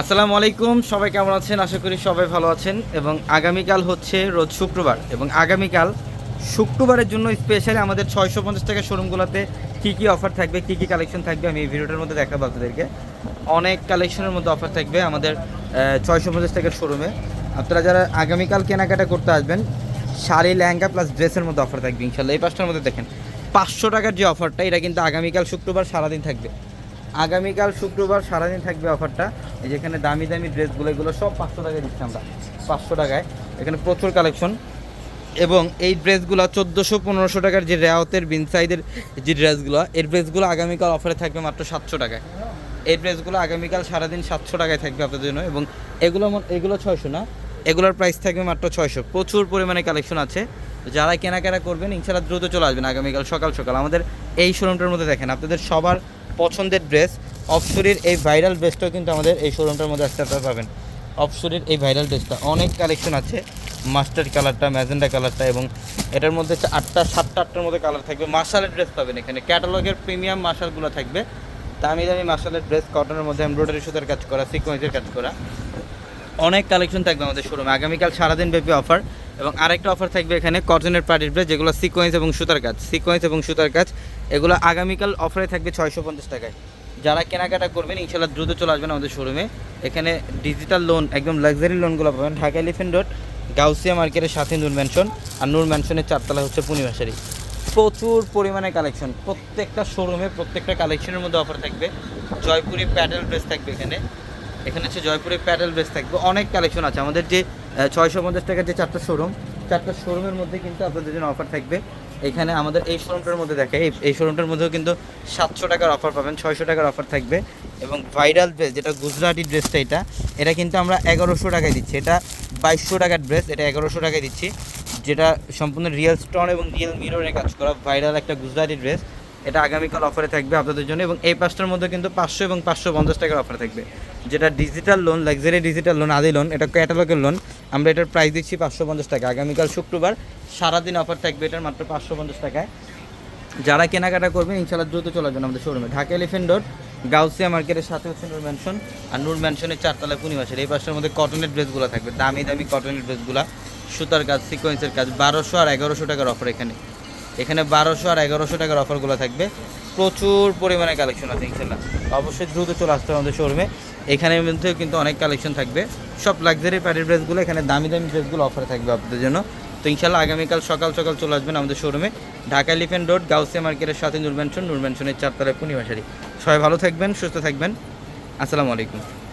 আসসালামু আলাইকুম, সবাই কেমন আছেন? আশা করি সবাই ভালো আছেন। এবং আগামীকাল হচ্ছে রোজ শুক্রবার। এবং আগামীকাল শুক্রবারের জন্য স্পেশালি আমাদের ছয়শো পঞ্চাশ টাকা শোরুমগুলোতে কী কী অফার থাকবে, কী কী কালেকশন থাকবে, আমি এই ভিডিওটার মধ্যে দেখাবো আপনাদেরকে। অনেক কালেকশনের মধ্যে অফার থাকবে আমাদের ছয়শো পঞ্চাশ টাকার শোরুমে। আপনারা যারা আগামীকাল কেনাকাটা করতে আসবেন, শাড়ি, লেহেঙ্গা প্লাস ড্রেসের মধ্যে অফার থাকবে ইনশাল্লাহ এই পাঁচটার মধ্যে দেখেন, পাঁচশো টাকার যে অফারটা এটা কিন্তু আগামীকাল শুক্রবার সারাদিন থাকবে। আগামীকাল শুক্রবার সারাদিন থাকবে অফারটা এই যেখানে দামি দামি ড্রেসগুলো, এগুলো সব পাঁচশো টাকায় দিচ্ছি আমরা। পাঁচশো টাকায়। এখানে প্রচুর কালেকশন। এবং এই ড্রেসগুলো চোদ্দোশো পনেরোশো টাকার যে রেওয়াতের বিনসাইডের যে ড্রেসগুলো, এই ড্রেসগুলো আগামীকাল অফারে থাকবে মাত্র সাতশো টাকায়। এই ড্রেসগুলো আগামীকাল সারাদিন সাতশো টাকায় থাকবে আপনাদের জন্য। এবং এগুলো এগুলো ছয়শো না? এগুলোর প্রাইস থাকবে মাত্র ছয়শো। প্রচুর পরিমাণে কালেকশন আছে। যারা কেনাকাটা করবেন ইনশাল্লাহ দ্রুত চলে আসবেন আগামীকাল সকাল সকাল। আমাদের এই শোরুমটার মধ্যে দেখেন, আপনাদের সবার পছন্দের ড্রেস অফশোরের এই ভাইরাল ড্রেসটাও কিন্তু আমাদের এই শোরুমটার মধ্যে আসতে আপনারা পাবেন। অফশোরের এই ভাইরাল ড্রেসটা অনেক কালেকশন আছে। মাস্টার্ড কালারটা ম্যাজেন্ডা কালারটা এবং এটার মধ্যে আটটা, সাতটা, আটটার মধ্যে কালার থাকবে। মার্শালের ড্রেস পাবেন এখানে। ক্যাটালগের প্রিমিয়াম মার্শালগুলো থাকবে। দামি দামি মার্শালের ড্রেস কটনের মধ্যে এমব্রয়ডারি সুতার কাজ করা সিকোয়েন্সের কাজ করা। অনেক কালেকশন থাকবে আমাদের শোরুমে আগামীকাল সারাদিন ব্যাপী অফার এবং আরেকটা অফার থাকবে এখানে কটনের পার্টির ড্রেস যেগুলো সিকোয়েন্স এবং সুতার কাজ। সিকোয়েন্স এবং সুতার কাজ, এগুলো আগামীকাল অফারে থাকবে ছয়শো পঞ্চাশ টাকায়। যারা কেনাকাটা করবেন ইনশাল্লাহ দ্রুত চলে আসবেন আমাদের শোরুমে এখানে ডিজিটাল লোন একদম লাক্সারি লোনগুলো পাবেন। ঢাকা এলিফেন্ট রোড গাউসিয়া মার্কেটের সাথে নূর ম্যানশন আর নূর ম্যানশনের চারতলা হচ্ছে পূর্ণিমাশারি প্রচুর পরিমাণে কালেকশন প্রত্যেকটা শোরুমে প্রত্যেকটা কালেকশনের মধ্যে অফার থাকবে। জয়পুরি প্যাডেল ড্রেস থাকবে এখানে। এখানে হচ্ছে জয়পুরের প্যাডেল ড্রেস থাকবে। অনেক কালেকশন আছে। আমাদের যে ছয়শো পঞ্চাশ টাকার যে চারটা শোরুম চারটা শোরুমের মধ্যে কিন্তু আপনাদের জন্য অফার থাকবে। এখানে আমাদের এই শোরুমটার মধ্যে দেখে, এই শোরুমটার মধ্যেও কিন্তু সাতশো টাকার অফার পাবেন, ছয়শো টাকার অফার থাকবে। এবং ভাইরাল ড্রেস যেটা গুজরাটি ড্রেসটা এটা এটা কিন্তু আমরা এগারোশো টাকায় দিচ্ছি। এটা বাইশশো টাকার ড্রেস এটা এগারোশো টাকায় দিচ্ছি। যেটা সম্পূর্ণ রিয়েল স্টোন এবং রিয়েল মিররে কাজ করা ভাইরাল একটা গুজরাটি ড্রেস এটা আগামীকাল অফারে থাকবে আপনাদের জন্য এবং এই পাঁচটার মধ্যে কিন্তু পাঁচশো এবং পাঁচশো পঞ্চাশ টাকার অফার থাকবে। যেটা digital lawn luxury digital lawn আদি লোন এটা ক্যাটালগের লোন আমরা এটার প্রাইস দিচ্ছি পাঁচশো পঞ্চাশ টাকা। আগামীকাল শুক্রবার সারাদিন অফার থাকবে এটার মাত্র পাঁচশো পঞ্চাশ টাকায়। যারা কেনাকাটা করবেন ইনশাল্লাহ দ্রুত চলে যাবেন আমাদের শোরুমে ঢাকা এলিফেন্ট রোড গাউসিয়া মার্কেটের সাথে হচ্ছে নূর ম্যানশন আর নূর ম্যানশনের চারতলা পূর্ণিমাসের এই পাশের মধ্যে কটনের ড্রেসগুলো থাকবে। দামি দামি কটনের ড্রেসগুলো সুতার কাজ সিকোয়েন্সের কাজ, বারোশো আর এগারোশো টাকার অফার এখানে। এখানে বারোশো আর এগারোশো টাকার অফারগুলো থাকবে। প্রচুর পরিমাণে কালেকশন আছে, ইনশাল্লাহ। অবশ্যই দ্রুত চলে আসতে হবে আমাদের শোরুমে এখানের মধ্যেও কিন্তু অনেক কালেকশন থাকবে। সব লাক্সারি প্যারির ড্রেসগুলো এখানে দামি দামি ড্রেসগুলো অফারে থাকবে আপনাদের জন্য। তো ইনশাল্লাহ আগামীকাল সকাল সকাল চলে আসবেন আমাদের শোরুমে ঢাকা এলিফেন্ট রোড গাউসিয়া মার্কেটের সাথে নূর ম্যানশন নূর ম্যানশনের চারতলায় পূর্ণিমাশারি সবাই ভালো থাকবেন, সুস্থ থাকবেন। আসসালামু আলাইকুম।